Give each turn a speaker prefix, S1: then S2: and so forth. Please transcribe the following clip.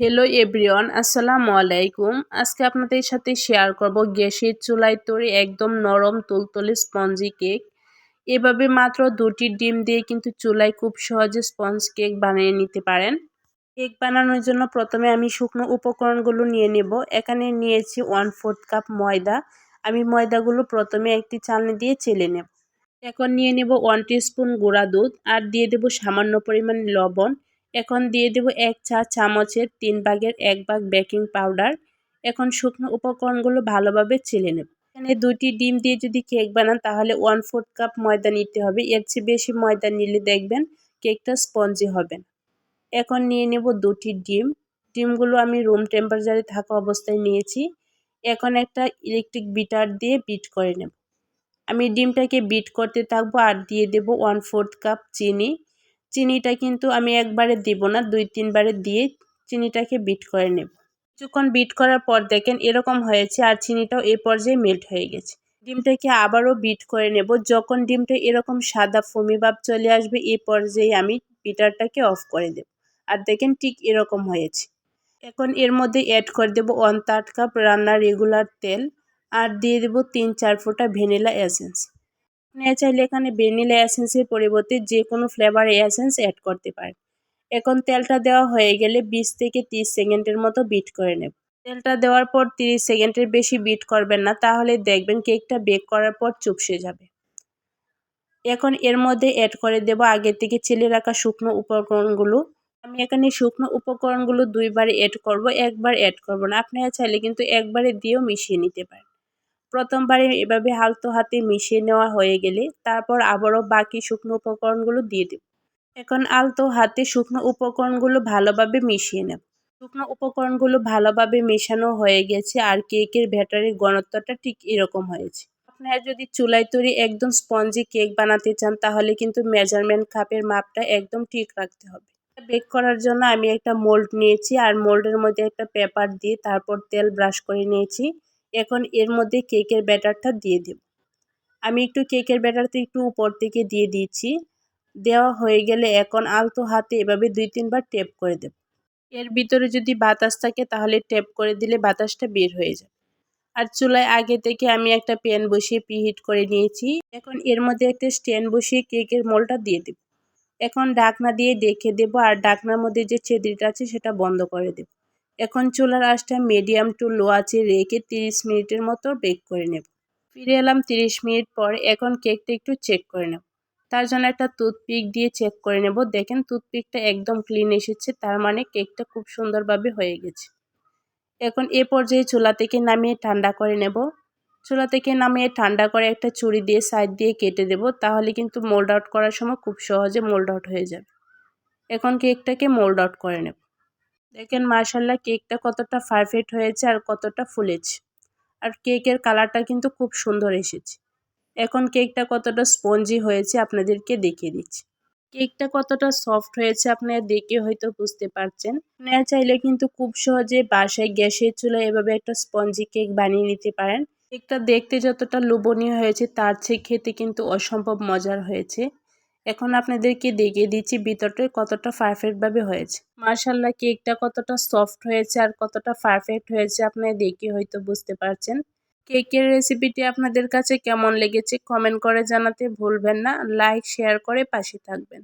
S1: Hello everyone আসসালামু আলাইকুম আজকে আপনাদের সাথে শেয়ার করব গ্যাসের চুলায় তৈরি একদম নরম তুলতুলে স্পঞ্জি কেক এভাবে মাত্র দুটি ডিম দিয়ে কিন্তু চুলায় খুব সহজে স্পঞ্জ কেক বানিয়ে নিতে পারেন। কেক বানানোর জন্য প্রথমে আমি শুকনো উপকরণগুলো নিয়ে নেব। এখানে নিয়েছি ওয়ান ফোর্থ কাপ ময়দা। আমি ময়দাগুলো প্রথমে একটি চালনি দিয়ে চেলে নেব। এখন নিয়ে নেব ওয়ান স্পুন গুঁড়া দুধ। আর দিয়ে দেব সামান্য পরিমাণ লবণ। এখন দিয়ে দেব এক চা চামচের তিন ভাগের এক ভাগ বেকিং পাউডার। এখন শুকনো উপকরণগুলো ভালোভাবে চেলে নেব। এখানে দুটি ডিম দিয়ে যদি কেক বানান, তাহলে ওয়ান ফোর্থ কাপ ময়দা নিতে হবে। এর চেয়ে বেশি ময়দা নিলে দেখবেন কেকটা স্পঞ্জি হবে এখন নিয়ে নেব দুটি ডিম। ডিমগুলো আমি রুম টেম্পারেচারে থাকা অবস্থায় নিয়েছি। এখন একটা ইলেকট্রিক বিটার দিয়ে বিট করে নেব। আমি ডিমটাকে বিট করতে থাকব আর দিয়ে দেব ওয়ান ফোর্থ কাপ চিনি। চিনিটা কিন্তু আমি একবারে দিব না, দুই, তিনবারে দিয়ে চিনিটাকে বিট করে নেব। কিছুক্ষণ বিট করার পর দেখেন এরকম হয়েছে আর চিনিটাও এ পর্যায়ে মেল্ট হয়ে গেছে। ডিমটাকে আবারও বিট করে নেব। যখন ডিমটা এরকম সাদা ফমি ভাব চলে আসবে, এ পর্যায়ে আমি বিটারটাকে অফ করে দেব। আর দেখেন ঠিক এরকম হয়েছে। এখন এর মধ্যে অ্যাড করে দেব ওয়ান থার্ড কাপ রান্নার রেগুলার তেল। আর দিয়ে দেব তিন, চার ফোঁটা ভ্যানিলা এসেন্স। আপনি চাইলে এখানে ভ্যানিলা এসেন্সের পরিবর্তে যে কোনো ফ্লেভার এসেন্স অ্যাড করতে পারেন। এখন তেলটা দেওয়া হয়ে গেলে বিশ থেকে তিরিশ সেকেন্ডের মতো বিট করে নেব। তেলটা দেওয়ার পর তিরিশ সেকেন্ডের বেশি বিট করবেন না, তাহলে দেখবেন কেকটা বেক করার পর চুপসে যাবে। এখন এর মধ্যে অ্যাড করে দেব আগে থেকে চেলে রাখা শুকনো উপকরণগুলো। আমি এখানে শুকনো উপকরণগুলো দুইবার অ্যাড করব, একবার অ্যাড করব না। আপনারা চাইলে কিন্তু একবারে দিয়েও মিশিয়ে নিতে পারেন। প্রথমবারে এভাবে হালতো হাতে মিশিয়ে নেওয়া হয়ে গেলে তারপর আবারও বাকি শুকনো উপকরণগুলো দিয়ে দেব। এখন আলতো হাতে শুকনো উপকরণগুলো ভালোভাবে মিশিয়ে নেব। শুকনো উপকরণগুলো ভালোভাবে মেশানো হয়ে গেছে আর কেকের ব্যাটারির ঘনত্বটা ঠিক এরকম হয়েছে। আপনারা যদি চুলায় তৈরি একদম স্পঞ্জি কেক বানাতে চান তাহলে কিন্তু মেজারমেন্ট কাপের মাপটা একদম ঠিক রাখতে হবে। বেক করার জন্য আমি একটা মোল্ড নিয়েছি আর মোল্ডের মধ্যে একটা পেপার দিয়ে তারপর তেল ব্রাশ করে নিয়েছি। এখন এর মধ্যে কেকের ব্যাটারটা দিয়ে দেব। আমি একটু কেকের ব্যাটারটা একটু উপর থেকে দিয়ে দিয়েছি দেওয়া হয়ে গেলে এখন আলতো হাতে এভাবে দুই তিনবার টেপ করে দেব। এর ভিতরে যদি বাতাস থাকে তাহলে টেপ করে দিলে বাতাসটা বের হয়ে যাবে। আর চুলায় আগে থেকে আমি একটা প্যান বসিয়ে পিহিট করে নিয়েছি। এখন এর মধ্যে একটা স্ট্যান্ড বসিয়ে কেকের মোলটা দিয়ে দেব। এখন ডাকনা দিয়ে দেখে দেব আর ডাকনার মধ্যে যে ছেদ্রিটা আছে সেটা বন্ধ করে দেব। এখন চুলার আঁচটা মিডিয়াম টু লো আছে রেখে তিরিশ মিনিটের মতো বেক করে নেব। ফিরে এলাম তিরিশ মিনিট পর এখন কেকটা একটু চেক করে নেব। তার জন্য একটা টুথপিক দিয়ে চেক করে নেব। দেখেন টুথপিকটা একদম ক্লিন এসেছে, তার মানে কেকটা খুব সুন্দরভাবে হয়ে গেছে। এখন এ পর্যায়ে চুলা থেকে নামিয়ে ঠান্ডা করে নেব। চুলা থেকে নামিয়ে ঠান্ডা করে একটা চুড়ি দিয়ে সাইড দিয়ে কেটে দেব, তাহলে কিন্তু মোল্ড আউট করার সময় খুব সহজে মোল্ড আউট হয়ে যাবে। এখন কেকটাকে মোল্ড আউট করে নেব। দেখেন মার্শাল্লাহ কেকটা কতটা পারফেক্ট হয়েছে আর কতটা ফুলেছে। আর কেকের কালারটা কিন্তু খুব সুন্দর এসেছে। এখন কেকটা কতটা স্পঞ্জি হয়েছে আপনাদেরকে দেখিয়ে দিচ্ছি। কেকটা কতটা সফট হয়েছে আপনারা দেখে হয়তো বুঝতে পারছেন। আপনারা চাইলে কিন্তু খুব সহজে বাসায় গ্যাসের চুলায় এভাবে একটা স্পঞ্জি কেক বানিয়ে নিতে পারেন। কেকটা দেখতে যতটা লোভনীয় হয়েছে তার চেয়ে খেতে কিন্তু অসম্ভব মজার হয়েছে। এখন আপনাদেরকে দেখিয়ে দিচ্ছি ভিতরটা কতটা পারফেক্টভাবে হয়েছে। মার্শাল্লাহ কেকটা কতটা সফট হয়েছে আর কতটা পারফেক্ট হয়েছে আপনারা দেখে হয়তো বুঝতে পারছেন। কেকের রেসিপিটি আপনাদের কাছে কেমন লেগেছে কমেন্ট করে জানাতে ভুলবেন না। লাইক শেয়ার করে পাশে থাকবেন।